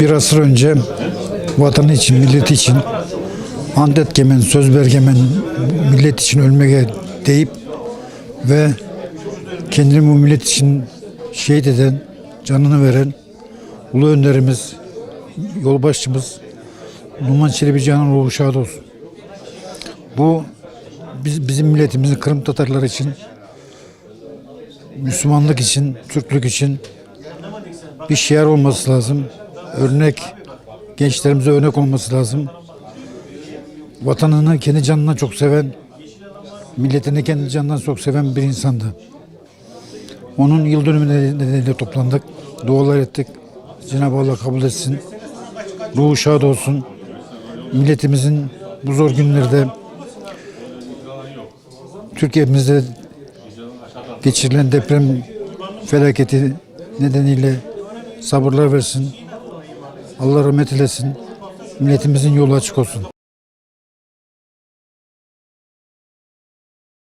bir asır önce vatanı için, milleti için andet gemen, söz bergemen, millet için ölmeye deyip ve kendini bu millet için şehit eden, canını veren ulu önderimiz, yolbaşçımız Numan Çelebi Canan ruhu şad olsun. Bu biz, bizim milletimizin Kırım Tatarları için, Müslümanlık için, Türklük için bir şiar olması lazım. Örnek, gençlerimize örnek olması lazım. Vatanını kendi canından çok seven, milletini kendi canından çok seven bir insandı. Onun yıl dönümü nedeniyle toplandık. Dualar ettik. Cenab-ı Allah kabul etsin. Ruhu şad olsun. Milletimizin bu zor günlerde Türkiye'mizde geçirilen deprem felaketi nedeniyle sabırlar versin. Allah rahmet eylesin. Milletimizin yolu açık olsun.